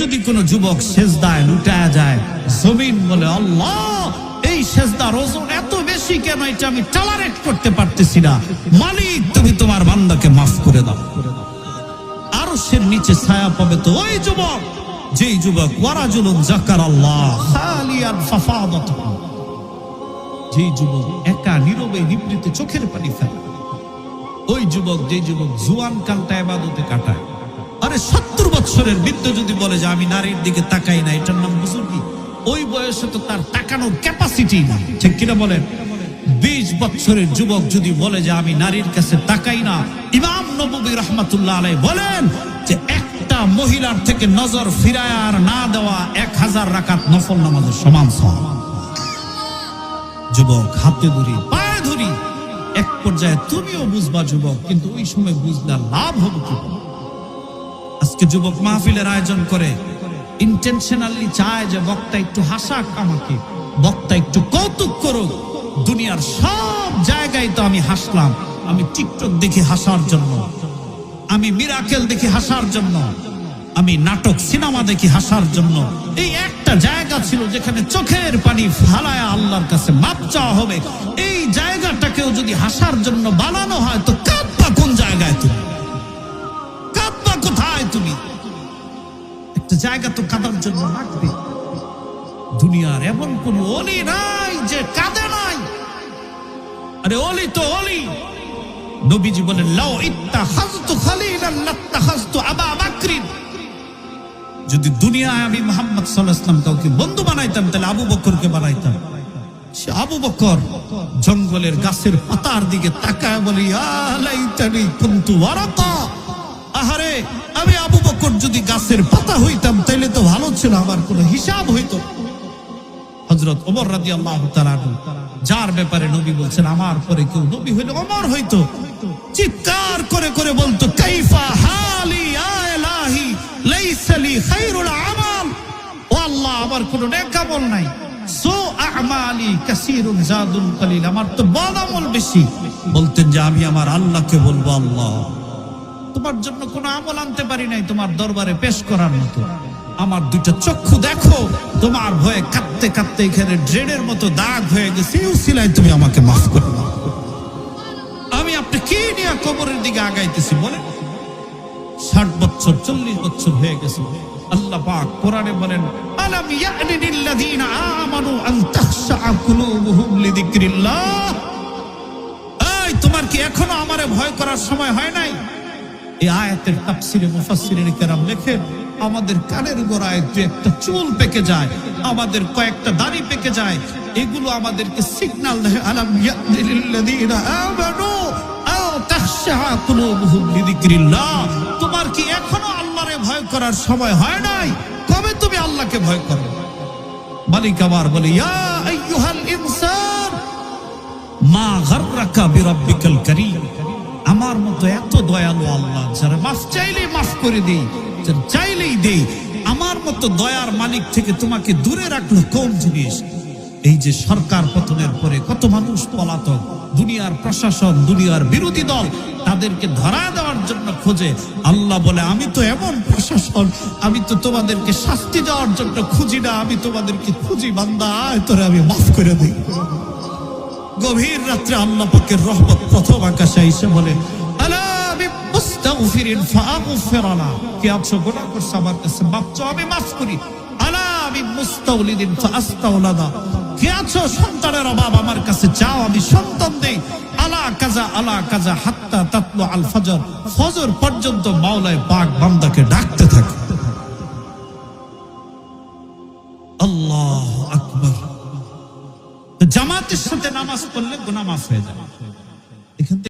যদি কোনো যুবক সেজদায় লুটায় যায়, জমিন বলে, আল্লাহ, এই সেজদার ওজন এত বেশি কেন? এটা আমি টলারেট করতে পারতেছি না। মালিক, তুমি তোমার বান্দাকে মাফ করে দাও। নিচে ছায়া পাবে তো ওই যুবক, যেই যুবক জাকার আল্লাহ, খালিয়ান ফাফাদাতুহু। যেই যুবক একা নীরবে নিবৃতে চোখের পানি ফেলে। ওই যুবক যে যুবক জুয়ান কালটা এবাদতে কাটায়। আরে সত্তর বছরের বৃদ্ধ যদি বলে যে আমি নারীর দিকে তাকাই না, এটার নাম বুজুর্গি ওই বয়সে তো তার তাকানোর ক্যাপাসিটি না ঠিক কিনা বলেন? বিশ বছরের যুবক যদি বলে যে আমি নারীর কাছে তাকাই না, ইমাম নবী রহমাতুল্লাহ আলাই বলেন যে একটা মহিলার থেকে নজর ফিরায় আর না দেওয়া এক হাজার রাকাত নফল নামাজের সমান সমান। যুবক, হাতে ধরি, পায়ে ধরি। এক পর্যায়ে তুমিও বুঝবা যুবক, কিন্তু ওই সময় বুঝলা লাভ হবে কি? আজকে যুবক মাহফিলের আয়োজন করে। ইন্টেনশনালি চায় যে বক্তা একটু হাসাক আমাকে বক্তা একটু কৌতুক করুক। দুনিয়ার সব জায়গায় তো আমি হাসলাম। আমি টিকটক দেখি হাসার জন্য। আমি মিরাকেল দেখি হাসার জন্য। আমি নাটক, সিনেমা দেখি হাসার জন্য। এই একটা জায়গা ছিল যেখানে চোখের পানি ফালায় আল্লাহর কাছে মাপ চাওয়া হবে। এই জায়গাটাকেও যদি হাসার জন্য বানানো হয়, তো জায়গা তো কাঁদার জন্য লাগবে। দুনিয়ার এমন কোন অলি নাই যে কাঁদে নাই। আরে অলি তো অলি। নবীজি বলেন লাও ইত্তাখাযতু খালিলান লাত্তাখাযতু আবা বাকরিন। যদি দুনিয়ায় আমি মোহাম্মদ সাল্লাল্লাহু আলাইহি ওয়াসাল্লাম কাউকে বন্ধু বানাইতাম, তাহলে আবু বকরকে বানাইতাম। সে আবু বকর জঙ্গলের গাছের পাতার দিকে তাকায় বলি আলাইতানি কুনতু ওয়ারাকা। আহারে, আমি আবু বকর যদি গাছের পাতা হইতাম, তাইলে তো ভালো ছিল, আমার কোনো হিসাব হইতো। হজরত ওমর রাজি আল্লাহ যার ব্যাপারে নবী বলছেন, আমার পরে কেউ নবী হইলে অমর হইতো। চিৎকার করে করে বলতো, কাইফা হালি আলাহি লাইসালি খাইরুল আমাল। ও আল্লাহ, আমার কোনো নেক নাই। সো আমালি কাসিরুন জাদুল কালিল, আমার তো বদ আমল বেশি। বলতেন যে, আমি আমার আল্লাহকে বলব আল্লাহ। তোমার জন্য কোনো আমল আনতে পারি নাই, তোমার দরবারে পেশ করার মতো। আমার দুইটা চক্ষু দেখো, তোমার ভয়ে কাঁদতে কাঁদতে এখানে ড্রেনের মতো দাগ হয়ে গেছে উসিলায় তুমি আমাকে মাফ করে আমি আপনি কি নিয়ে কবরের দিকে আগাইতেছি বলে ষাট বছর, চল্লিশ বছর হয়ে গেছে। আল্লাহ পাক কোরআনে বলেন, আলাম ইয়ানি লিল্লাযীনা আমানু আন তাখশা কুলুবুহুম লিযিকরিল্লাহ? এই, তোমার কি এখনও আমারে ভয় করার সময় হয় নাই? এই আয়াতের তাফসিরে মুফাসসিরিন কেরাম লেখেন, আমাদের কানের গোড়ায় দু একটা চুল পেকে যায়, আমাদের কয়েকটা দাড়ি পেকে যায়। এগুলো আমাদেরকে সিগন্যাল দেয়, আলাম ইয়াদিল্লাযীনা আমানু, আও তাখশা কুলুবুহুম লিযিকরিল্লাহ তোমার কি এখনও আল্লাহরে ভয় করার সময় হয় নাই? কবে তুমি আল্লাহকে ভয় করো? মালিক আবার বলে, ইয়া আইয়ুহাল ইনসান, মা গাররাকা বিরাব্বিকাল কারীম। আমার মতো এত দয়ালু আল্লাহ, যারা মাফ চাইলেই মাফ করে দেই, যারা চাইলেই দেই, আমার মতো দয়ার মালিক থেকে তোমাকে দূরে রাখল কোন জিনিস? এই যে সরকার পতনের পরে কত মানুষ পলাতক, দুনিয়ার প্রশাসন, দুনিয়ার বিরোধী দল, তাদেরকে ধরা দেওয়ার জন্য খোঁজে। আল্লাহ বলে, আমি তো এমন প্রশাসন, আমি তো তোমাদেরকে শাস্তি দেওয়ার জন্য খুঁজি না, আমি তোমাদেরকে খুঁজি বান্দা, তোরে আমি মাফ করে দিই। গভীর রাত্রে আল্লাহ পাকের রহমত প্রথম আকাশে এসে বলে সন্তান আলা কাজা আলা কাজা ফজর। পর্যন্ত ডাকতে থাকে। আল্লাহ জামাতের সাথে নামাজ পড়লে গোনা মাফ হয়ে যাবে